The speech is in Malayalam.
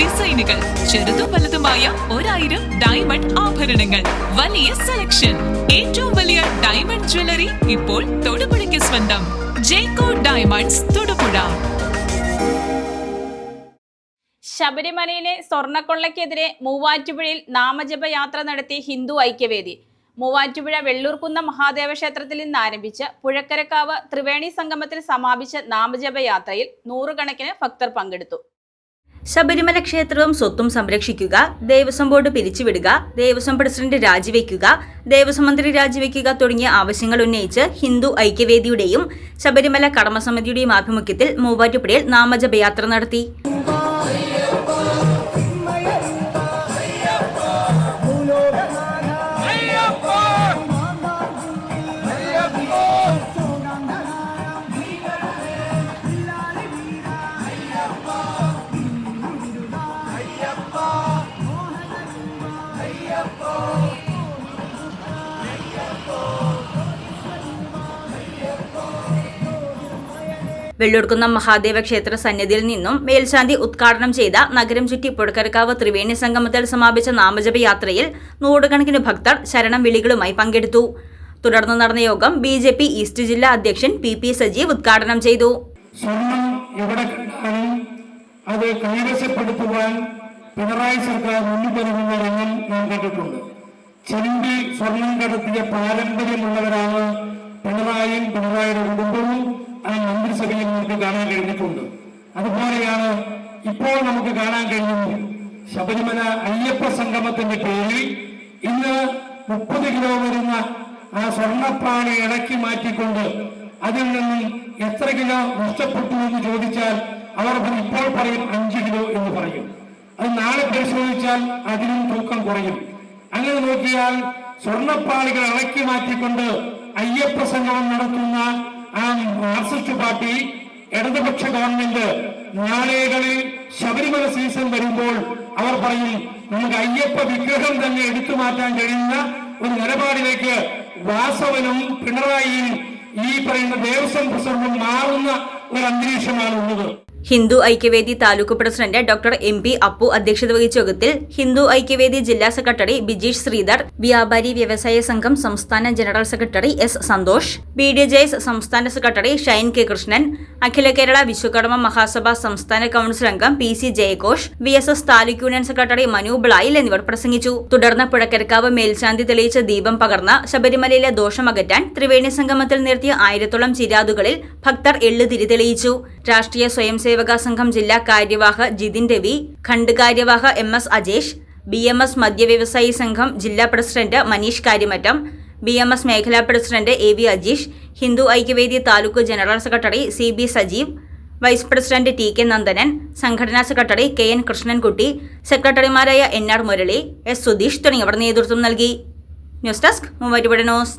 ഡിസൈനുകൾ ചെറുതും വലുതുമായ ഒരായിരം ഡയമണ്ട് ആഭരണങ്ങൾ. വലിയ സെലക്ഷൻ ഏറ്റവും വലിയ ഡയമണ്ട് ജ്വല്ലറി ഇപ്പോൾ തൊടുപുഴയ്ക്ക് സ്വന്തം. ജേക്കോ ഡയമണ്ട്സ് തൊടുപുഴ. ശബരിമലയിലെ സ്വർണക്കൊള്ളയ്ക്കെതിരെ മൂവാറ്റുപുഴയിൽ നാമജപയാത്ര നടത്തി ഹിന്ദു ഐക്യവേദി. മൂവാറ്റുപുഴ വെള്ളൂർകുന്ന മഹാദേവ ക്ഷേത്രത്തിൽ നിന്ന് ആരംഭിച്ച് പുഴക്കരക്കാവ് ത്രിവേണി സംഗമത്തിൽ സമാപിച്ച നാമജപയാത്രയിൽ നൂറുകണക്കിന് ഭക്തർ പങ്കെടുത്തു. ശബരിമല ക്ഷേത്രവും സ്വത്തും സംരക്ഷിക്കുക ദേവസ്വം ബോർഡ് പിരിച്ചുവിടുക ദേവസ്വം പ്രസിഡന്റ് രാജിവെക്കുക ദേവസ്വം മന്ത്രി രാജിവെക്കുക തുടങ്ങിയ ആവശ്യങ്ങൾ ഉന്നയിച്ച് ഹിന്ദു ഐക്യവേദിയുടെയും ശബരിമല കടമസമിതിയുടെയും ആഭിമുഖ്യത്തിൽ മൂവാറ്റുപുഴയിൽ നാമജപയാത്ര നടത്തി. വെള്ളൂർക്കുന്നം മഹാദേവ ക്ഷേത്ര സന്നിധിയിൽ നിന്നും മേൽശാന്തി ഉദ്ഘാടനം ചെയ്ത നഗരം ചുറ്റി പൊടുക്കരക്കാവ് ത്രിവേണി സംഗമത്തിൽ സമാപിച്ച നാമജപ യാത്രയിൽ നൂറുകണക്കിന് ഭക്തർ ശരണം വിളികളുമായി പങ്കെടുത്തു. തുടർന്ന് നടന്ന യോഗം ബി ജെ പി ഈസ്റ്റ് ജില്ലാ അധ്യക്ഷൻ പി പി സജീവ് ഉദ്ഘാടനം ചെയ്തു. അത് കൈവശപ്പെടുത്തുവാൻ പിണറായി സർക്കാർ മുന്നിട്ടിറങ്ങുന്ന രംഗം നാം കണ്ടിട്ടുണ്ട് ചെമ്പി സ്വർണം കടത്തിയ പാരമ്പര്യമുള്ളവരാണ് പിണറായിയും പിണറായിയുടെ കുടുംബവും ആ മന്ത്രിസഭയിൽ നമുക്ക് കാണാൻ കഴിഞ്ഞിട്ടുണ്ട്. അതുപോലെയാണ് ഇപ്പോൾ നമുക്ക് കാണാൻ കഴിയുന്നത് ശബരിമല അയ്യപ്പ സംഗമത്തിന്റെ പേരിൽ ഇന്ന് മുപ്പത് കിലോ വരുന്ന ആ സ്വർണപ്പാണി ഇടക്കി മാറ്റിക്കൊണ്ട് അതിൽ നിന്നും എത്ര കിലോ നഷ്ടപ്പെട്ടു എന്ന് ചോദിച്ചാൽ അവർ ഇപ്പോൾ പറയും അഞ്ച് കിലോ എന്ന് പറയും. അത് നാളെ പരിശോധിച്ചാൽ അതിനും തൂക്കം കുറയും. അങ്ങനെ നോക്കിയാൽ സ്വർണപ്പാളികൾ ഇളക്കി മാറ്റിക്കൊണ്ട് അയ്യപ്പ സംഗമം നടത്തുന്ന ആ മാർക്സിസ്റ്റ് പാർട്ടി ഇടതുപക്ഷ ഗവൺമെന്റ് നാളെകളിൽ ശബരിമല സീസൺ വരുമ്പോൾ അവർ പറയും നമുക്ക് അയ്യപ്പ വിഗ്രഹം തന്നെ എടുത്തു മാറ്റാൻ കഴിയുന്ന ഒരു നിലപാടിലേക്ക് വാസവനും പിണറായിയും ഈ പറയുന്ന ദേവസ്വം പ്രസിഡന്റും മാറുന്ന ഒരു അന്തരീക്ഷമാണ് ഉള്ളത് Hindu Aikyavedi taluk president doctor M P Appu അധ്യക്ഷത വഹിച്ച യോഗത്തിൽ ഹിന്ദു ഐക്യവേദി ജില്ലാ സെക്രട്ടറി ബിജീഷ് ശ്രീധർ വ്യാപാരി വ്യവസായ സംഘം സംസ്ഥാന general secretary S Santhosh B D J S സംസ്ഥാന സെക്രട്ടറി ഷൈൻ കെ കൃഷ്ണൻ അഖില കേരള വിശ്വകർമ്മ മഹാസഭ സംസ്ഥാന കൌൺസിൽ അംഗം P C ജയഘോഷ് V S S taluk union secretary Manu ബ്ലായിൽ എന്നിവർ പ്രസംഗിച്ചു. തുടർന്ന് പുഴക്കരക്കാവ് മേൽശാന്തി തെളിയിച്ച ദീപം പകർന്ന ശബരിമലയിലെ ദോഷമകറ്റാൻ ത്രിവേണി സംഗമത്തിൽ നിർത്തിയ ആയിരത്തോളം ചിരാതുകളിൽ ഭക്തർ എള്ളുതിരി തെളിയിച്ചു. രാഷ്ട്രീയ സ്വയംസേവക സംഘം ജില്ലാ കാര്യവാഹ ജിതിൻ രവി ഖണ്ഡ് കാര്യവാഹ M S Ajesh B M S മദ്യവ്യവസായി സംഘം ജില്ലാ president Maneesh Karyamattam B M S മേഖലാ president A V Ajeesh Hindu Aikyavedi taluk general secretary C B Sajeev vice president T K Nandanan സംഘടനാ സെക്രട്ടറി കെ എൻ കൃഷ്ണൻകുട്ടി സെക്രട്ടറിമാരായ N R Murali S Sudheesh തുടങ്ങിയവർ നേതൃത്വം നൽകി. News desk Muvattupuzha news.